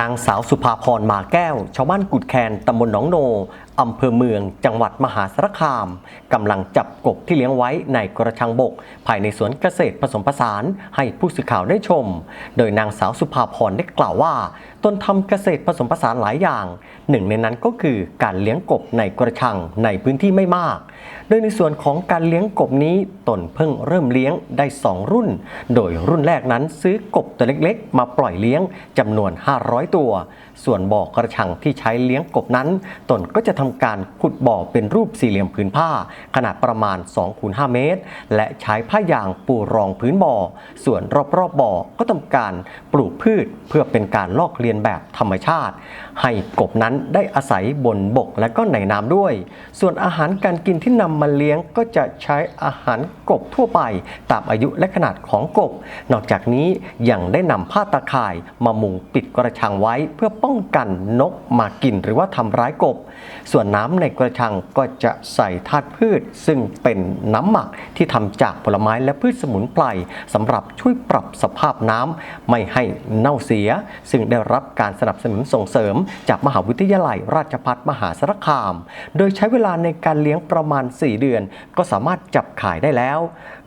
นางสาวสุภาพรมาแก้ว ชาวบ้านกุดแคนตำบลหนองโนอำเภอเมือง จังหวัดมหาสารคามกำลังจับกบที่เลี้ยงไว้ในกระชังบก ภายในสวนเกษตรผสมผสานให้ผู้สื่อข่าวได้ชม โดยนางสาวสุภาพรได้กล่าวว่า ตนทำเกษตรผสมผสานหลายอย่าง หนึ่งในนั้นก็คือการเลี้ยงกบในกระชังในพื้นที่ไม่มาก โดยในส่วนของการเลี้ยงกบนี้ตนเพิ่งเริ่มเลี้ยงได้ 2 รุ่น โดยรุ่นแรกนั้นซื้อกบตัวเล็กๆ มาปล่อยเลี้ยงจำนวน 500 ตัว ส่วนบ่อกระชังที่ใช้เลี้ยงกบนั้น ตนก็จะทำการขุดบ่อเป็นรูปสี่เหลี่ยมผืนผ้า ขนาดประมาณ2คูณ5เมตร และใช้ผ้ายางปูรองพื้นบ่อ ส่วนรอบๆบบ่อก็ทำการปลูกพืชเพื่อเป็นการลอกเลียนแบบธรรมชาติ ให้กบนั้นได้อาศัยบนบกและก็ในน้ำด้วย ส่วนอาหารการกินที่นำมาเลี้ยงก็จะใช้อาหารกบทั่วไป ตามอายุและขนาดของกบ นอกจากนี้ยังได้นำผ้าตาข่ายมามุงปิดกระชังไว้เพื่อป้องกันนกมากินหรือว่าทำร้ายกบ ส่วนน้ำในกระชังก็จะใส่ธาตุพืช ซึ่งเป็นน้ำหมักที่ทำจากผลไม้และพืชสมุนไพรสำหรับช่วยปรับสภาพน้ำไม่ให้เน่าเสีย ซึ่งได้รับการสนับสนุนส่งเสริม จากมหาวิทยาลัยราชภัฏมหาสารคาม โดยใช้เวลาในการเลี้ยงประมาณ 4 เดือน ก็สามารถจับขายได้แล้ว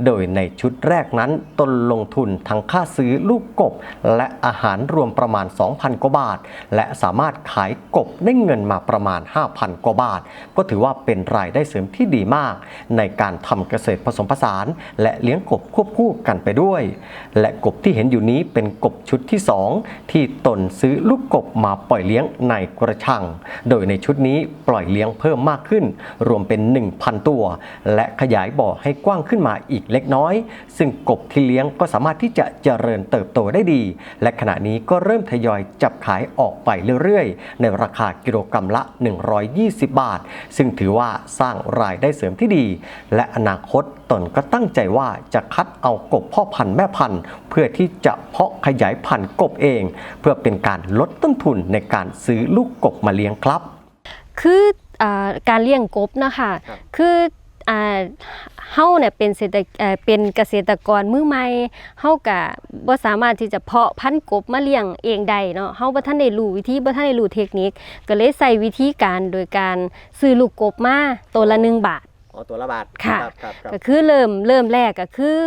โดยในชุดแรกนั้นตนลงทุนทั้งค่าซื้อลูกกบ และอาหารรวมประมาณ 2,000 กว่าบาท และสามารถขายกบได้เงินมาประมาณ 5,000 กว่าบาท ก็ถือว่าเป็นรายได้เสริมที่ดีมาก ในการทำเกษตรผสมผสาน และเลี้ยงกบควบคู่กันไปด้วย และกบที่เห็นอยู่นี้เป็นกบชุดที่ 2 ที่ตนซื้อลูกกบมาปล่อยเลี้ยงในกระชัง โดยในชุดนี้ปล่อยเลี้ยงเพิ่มมากขึ้น รวมเป็น 1,000 ตัว และขยายบ่อให้กว้างขึ้นมาอีกเล็กน้อย ซึ่งกบที่เลี้ยงก็สามารถที่จะเจริญเติบโตได้ดี และขณะนี้ก็เริ่มทยอยจับขายออกไปเรื่อยๆ ในราคากิโลกรัมละ 120 บาท ซึ่งถือว่าสร้างรายได้เสริมที่ดี และอนาคตตนก็ตั้งใจว่าจะคัดเอากบพ่อพันธุ์แม่พันธุ์ เพื่อที่จะเพาะขยายพันธุ์กบเอง เพื่อเป็นการลดต้นทุนในการซื้อลูกกบมาเลี้ยงครับ คืออาการเลี้ยงกบนะคะครับคืออ่าเฮาเนี่ยเป็นเศรษฐเอ่อเป็นเกษตรกรมือใหม่เฮากะบ่สามารถที่จะเพาะพันธุ์กบมาเลี้ยงเองได้เนาะเฮาบ่ทันได้รู้วิธีบ่ทันได้รู้เทคนิค ก็เลยใส่วิธีการโดยการซื้อลูกกบมาตัวละ1บาท อ๋อตัวละบาทค่ะครับครับครับก็คือเริ่มเริ่มแรกก็คือ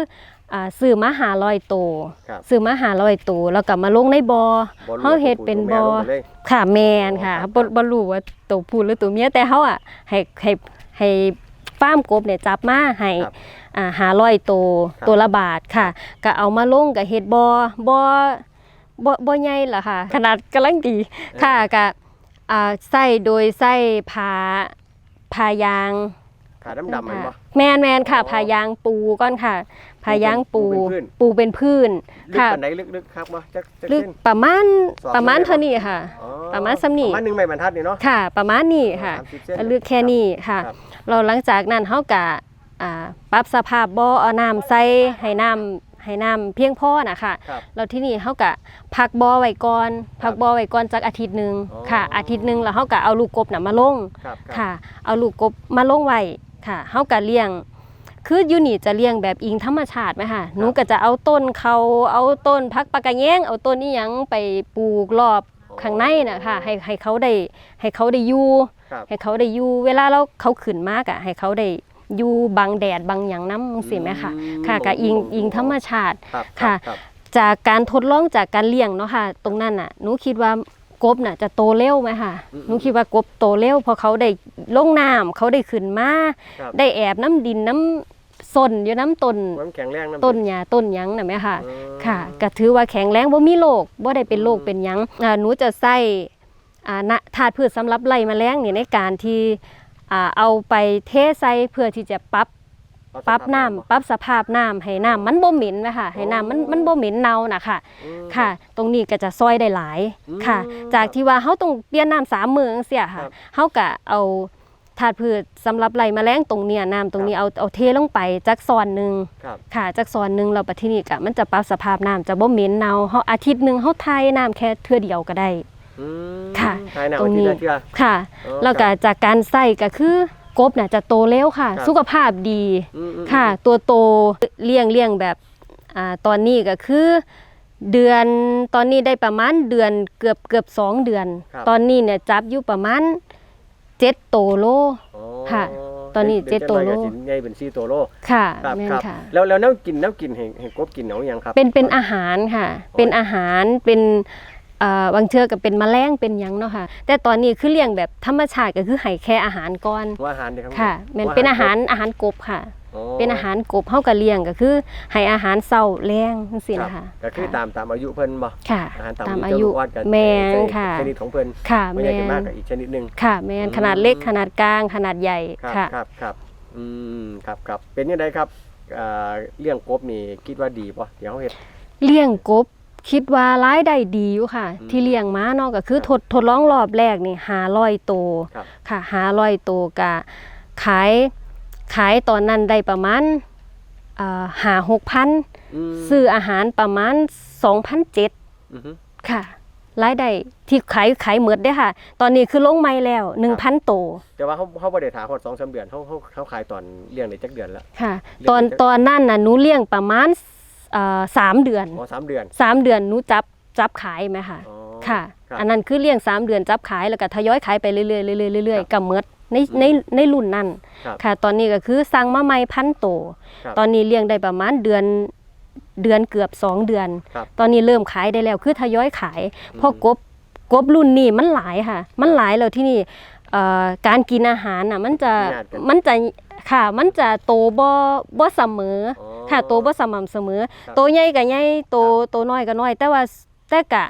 อ่าซื้อมาหาลอยโตวครับซื้อมาหาลอยโตวแล้วก็มาลงในบอ่อเฮาเฮ็ดเป็นบอ่อค่ะแมนค่ะอ๋อครับ บ่บ่รู้ว่าตัวผู้หรือตัวเมียแต่เฮาอะให้ให้ให้ฟาร์มกบเนี่ยจับมาให้ครับอ่าหาร้อยตัวครับ ตัวละบาทค่ะก็เอามาลงกับเฮ็ดบ่บ่บ่บ่ใหญ่ล่ะค่ะ ขนาดกำลังดีค่ะก็อ่าใส่โดยใส่ผ้าผ้ายาง ขาดำๆมันบ่ แมนแมนค่ะอ๋อผ้ายางปูก่อนค่ะผ้ายางปูปูเป็นพื้นปูเป็นพื้นลึกค่ะ ปานไหนลึกๆครับบ่จักจักลึกเส้น ประมาณสองประมาณเมตรเท่านี้ค่ะ อ๋อประมาณซ้ำนี่ ประมาณหนึ่งใบบรรทัดนี่เนาะ ค่ะ ประมาณนี้ค่ะสามสิบเส้นลึกแค่นี้ค่ะ ครับ เราหลังจากนั้นเฮากะอ่าปรับสภาพบ่อเอาน้ำใส่ให้น้ำให้น้ำเพียงพอนะคะครับ แล้วที่นี่เฮากะพักบ่อไว้ก่อนพักบ่อไว้ก่อนจักอาทิตย์หนึงอ๋อ ค่ะ อาทิตย์หนึงแล้วเฮากะเอาลูกกบน่ะมาลง ครับครับ ค่ะ เอาลูกกบมาลงไว้ ค่ะเฮากะเลี้ยง คืออยู่นี่จะเลี้ยงแบบอิงธรรมชาติไหมค่ะหนูก็จะเอาต้นเขาเอาต้นพักปากกะแยงเอาต้นนี้ยังไปปลูกรอบข้างในน่ะค่ะให้ให้เขาได้ให้เขาได้อยู่ครับให้เขาได้อยู่เวลาเราเขาขึ้นมากอะให้เขาได้อยู่บังแดดบังหยังน้ำสิไหมค่ะอืมค่ะกับอิงอิงธรรมชาติครับค่ะรับ จากการทดลองจากการเลี้ยงเนาะค่ะ ตรงนั้นน่ะหนูคิดว่า กบน่ะจะโตเร็วไหมค่ะหนูคิดว่ากบโตเร็วเพราะเขาได้ลงน้ำเขาได้ขึ้นมาครับได้แอบน้ำดินน้ำสนอยู่น้ำต้นความแข็งแรงำต้นหญ้าต้นหยังน่ะแม่ค่ะอืมค่ะก็ถือว่าแข็งแรงบ่มีโรคบ่ได้เป็นโรคเป็นหยังอ่าหนูจะใส่อ่านะธาตุพืชสำหรับไล่แมลงนี่ในการที่อ่าเอาไปเทใส่เพื่อที่จะปรับ ปรับน้ำปรับสภาพน้ำให้น้ำมันบ่เหม็นนะคะให้น้ำมันมันบ่เหม็นเน่าน่ะค่ะอืมค่ะ ตรงนี้ก็จะซอยได้หลายอืมค่ะ จากที่ว่าเฮาต้องเปลี่ยนน้ำสามมื้อจังซี่ครัค่ะบเฮาก็เอาธาตุพืชสำหรับไล่แมลงตรงเนี้ยน้ำตรงนี้เอาเอาเทลงไปจักซอนหนึงครับค่ะจากซอนหนึ่งเราไปที่นี่กะมันจะปรับสภาพน้ำจะบ่เหม็นเน่าเฮาอาทิตย์หนึ่งเฮาทายน้ำแค่เทื่อเดียวก็ได้อืมค่ะใช่นะตรงนี้อาทิตย์ละเทื่อค่ะอ๋อแล้วก็จากการใส่ก็คือ กบน่ะจะโตเร็วค่ะ ครับสุขภาพดีอืมอืม ค่ะ ตัวโตเลี้ยงเลี้ยงแบบอ่าตอนนี้ก็คือ เดือนตอนนี้ได้ประมาณเดือนเกือบเกือบสองเดือน ครับ ตอนนี้เนี่ยจับอยู่ประมาณเจ็ดโตโล อ๋อค่ะตอนนี้ป็เจ็ดตัวโลป็นจังไดก็สิใหญ่เป็น4ตัวโลค่ะครับแม่นครับค่ะ แล้วแล้วแนวกินแนวกินให้ให้กบกินเอาหยังครับ เป็นเป็นอาหารค่ะ เป็นอาหารเป็นเอ่อ บางเชือก็เป็นแมลงเป็นหยังเนาะค่ะ แต่ตอนนี้คือเลี้ยงแบบธรรมชาติก็คือให้แค่อาหารก่อนหัวอาหารนี่ครับค่ะแมันเป็นอาหารอาหารกบค่ะ อ๋อเป็นอาหารกบเฮาก็เลี้ยงก็คือให้อาหารเช้าแรงจังซี่ครับนะคะก็คือตามตามอายุเพิ่นบ่ค่ะ อาหารตามตามอาอายุยุวัดกันแมนค่ะ ชนิดของเพิ่นค่ะไม่แมใช่กันนมากกับอีกชนิดหนึง ค่ะแมนอืม ขนาดเล็กขนาดกลางขนาดใหญ่ครับค่ะ ครับครับอืมครับครับเป็นยังไงครับอ่าเลี้ยงกบนี่คิดว่าดีป่ะเดี๋ยวเขาเฮ็ดเลี้ยงกบ คิดว่ารายได้ดีอยู่ค่ะ อืมที่เลี้ยงมาเนาะก็คือครับทดทดลองรอบแรกนี่หาร้อยตัวครับ ค่ะหาร้อยตัวกะขายขายตอนนั้นได้ประมาณเอ่อหาหกพันมซื้ออาหารประมาณสองพันเจ็ดอือฮึค่ะรายได้ที่ขายขายหมดได้อค่ะ ตอนนี้คือลงไม่แล้วหนึ่งพันตัวแต่ว่าเขาเขาบ่ได้ถาฮอด2-3เดือนเขาเขาเขาขายตอนเลี้ยงได้จักเดือนแล้วค่ะ เลี้ยงตอนได้ตอนนั้นน่ะหนูเลี้ยงประมาณเอ่อสามเดือนอ๋อสามเดือน สามเดือนหนูจับจับขายไหมค่ะ อ๋อค่ะครับ อันนั้นคือเลี้ยงสามเดือนจับขายแล้วก็ทยอยขายไปเรื่อยๆเรื่อยๆเรื่อยครับๆกับเมดในอืมในในรุ่นนั้นครับค่ะ ตอนนี้ก็คือสั่งมาใหม่พันโตวครับ ตอนนี้เลี้ยงได้ประมาณเดือนเดือนเกือบสองเดือน ครับ ตอนนี้เริ่มขายได้แล้วคือทยอยขายเพราะกบกบรุ่นนี้มันหลายค่ะ มันหลายแล้วที่นี่เอ่อการกินอาหารน่ะมันจะญาติกันมันจะค่ะมันจะโตบ่บ่เสมอ อ๋อ ค่ะโตบ่สม่ำเสมอครับโตใหญ่ก็ใหญ่โตโตน้อยก็น้อย แต่ว่าแต่กะ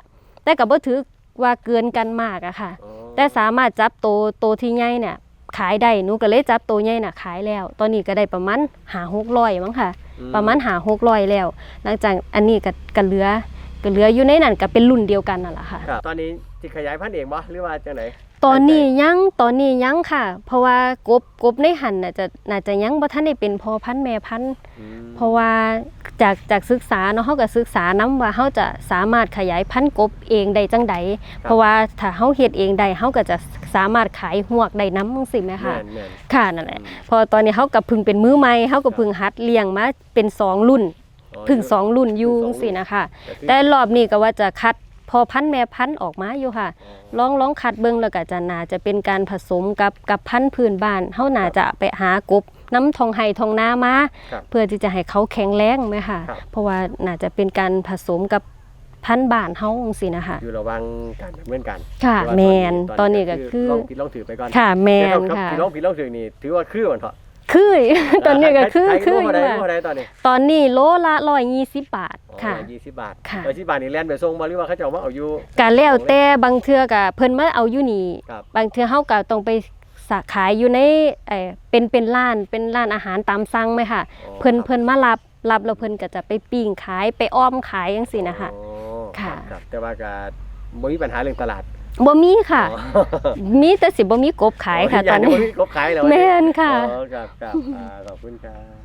แต่ก็บ่ถือว่าเกินกันมากอะค่ะอ๋อแต่สามารถจับโตโตที่ใหญ่เนี่ยขายได้หนูก็เลยจับโตใหญ่น่ะขายแล้ว ตอนนี้ก็ได้ประมาณหา600มั้งค่ะอืประมาณหา600แล้ว หลังจากอันนี้ก็ก็เหลือก็เหลืออยู่ในนั้นก็เป็นรุ่นเดียวกันนั่นแหละค่ะครับตอนนี้สิขยายพันธุ์เองบ่หรือว่าจังได ตอนนี้ยังตอนนี้ยังค่ะ เพราะว่ากบกบในหันน่ะจะน่าจะยังบ่ทันได้เป็นพอพันธุ์แม่พันธุ์อืมเพราะว่าจากจากศึกษาเนาะเฮาก็ศึกษานํว่าเฮาจะสามารถขยายพันธุ์กบเองได้จังใดเพราะว่าถ้าเฮาเฮ็ดเองได้เฮาก็จะสามารถขายหวกได้นำจังซี่แม่ค่ะแม่นแม่นค่ะนั่นแหละอืมพอตอนนี้เฮาก็เพึ่งเป็นมือใหม่เฮาก็เพึ่งหัดเลี้ยงมาเป็นสองรุ่นอ๋อเพึ่งสองรุ่นอยู่เพึ่จังงสองรุ่นซี่นะคะก็คือแต่รอบนี้ก็ว่าจะคัด พอพันธุ์แม่พันธุ์ออกมาอยู่ค่ะอ๋อลองลองคัดเบิ่งแล้วก็จะน่าจะเป็นการผสมกับกับพันธุ์พื้นบ้านเฮาน่าจะไปหากบน้ำทองไห้ทองนามาครับเพื่อที่จะให้เขาแข็งแรงไหมค่ะ ครับ เพราะว่าน่าจะเป็นการผสมกับพันธุ์บ้านเฮาจังซี่นะคะ อยู่ระหวังการดำเนินการค่ะแต่ว่าแมนตอนนี้ก็คือ ลองผิดลองถือไปก่อนค่ะแมนแต่ถ้าค่ะ ผิดลองผิดลองถือนี่ถือว่าคือมันเถอะ คือตอนนี้ก็คือขายคือโลอยู่เท่าใดค่ะโลเท่าใดตอนนี้ ตอนนี้โลละ120บาทค่ะยี่สิบบาทค่ะร้อยสิบบาทนี่แล่นไปส่งบ่หรือว่าเขาจะเอามาเอาอยู่กาแล้วแต่บางเทื่อก็เพิ่นมาเอาอยู่นี่ครับบางเทื่อเฮาก็ต้องไปสาขายอยู่ในเอ่อเป็นเป็นร้านเป็นร้านอาหารตามสั่งไหมค่ะอ๋อเพิ่นครับเพิ่นมารับรับแล้วเพิ่นก็จะไปปิ้งขายไปอ้อมขายจังซี่นะคะอ๋อค่ะรับครับแต่ว่าก็บ่มีปัญหาเรื่องตลาด บ่มีค่ะอ๋อมีแต่สิบ่มีกบขายค่ะตอนนี้ย่างเดีวบ่มีกบขายแล้วแม่นค่ะ อ๋อครับครับอ่าขอบคุณครับ